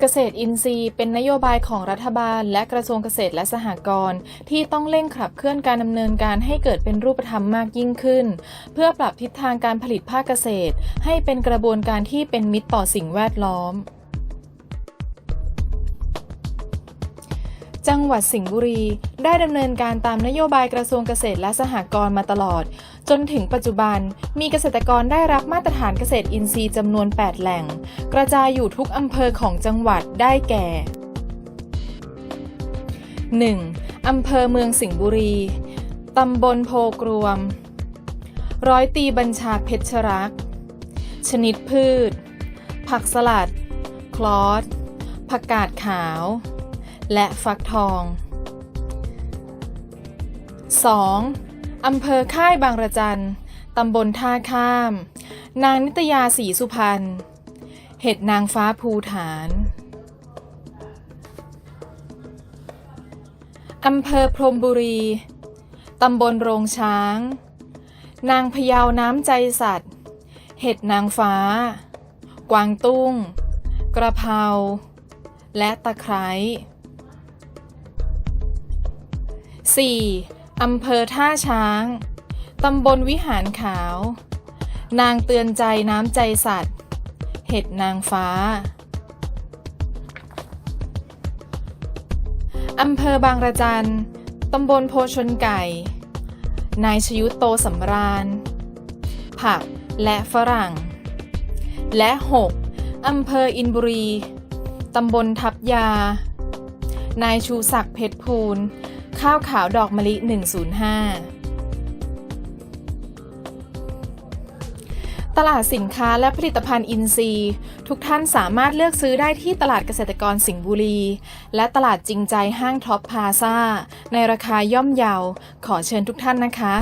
เกษตรอินทรีย์เป็นนโยบายของรัฐบาล และกระทรวงเกษตรและสหกรณ์ที่ต้องเร่งขับเคลื่อนการดำเนินการให้เกิดเป็นรูปธรรมมากยิ่งขึ้น เพื่อปรับทิศทางการผลิตภาคเกษตร ให้เป็นกระบวนการที่เป็นมิตรต่อสิ่งแวดล้อม จังหวัดสิงห์บุรี ได้ดำเนินการตามนโยบายกระทรวงเกษตรและสหกรณ์มาตลอด จนถึงปัจจุบันมีเกษตรกรได้รับมาตรฐานเกษตรอินทรีย์จำนวน 8 แหล่ง กระจายอยู่ทุกอำเภอของจังหวัดได้แก่ 1. อำเภอเมืองสิงห์บุรี ตำบลโพกรวม ร้อยตีบัญชาเพชรรัก ชนิดพืช ผักสลัด คลอสผักกาดขาว และฟักทอง 2. อำเภอค่ายบางระจันตำบลท่าข้าม นางนิตยาศรีสุพรรณ เห็ดนางฟ้าภูฐานอำเภอพรมบุรี ตำบลโรงช้าง นางพยาวน้ำใจสัตว์ เห็ดนางฟ้า กวางตุ้ง กระเพรา และตะไคร้ 4. อำเภอท่าช้าง ตำบลวิหารขาว นางเตือนใจน้ำใจสัตว์ เห็ดนางฟ้า อำเภอบางระจัน ตำบลโพชนไก่ นายชยุตโตสำราญ ผักและฝรั่ง และ 6. อำเภออินบุรี ตำบลทับยา นายชูศักดิ์เพชรพูล ข้าวขาวดอกมะลิ 105 ตลาดสินค้าและผลิตภัณฑ์อินทรีย์ ทุกท่านสามารถเลือกซื้อได้ที่ตลาดเกษตรกรสิงห์บุรี และตลาดจริงใจห้างท็อปพาซาในราคาย่อมเยา ขอเชิญทุกท่านนะคะ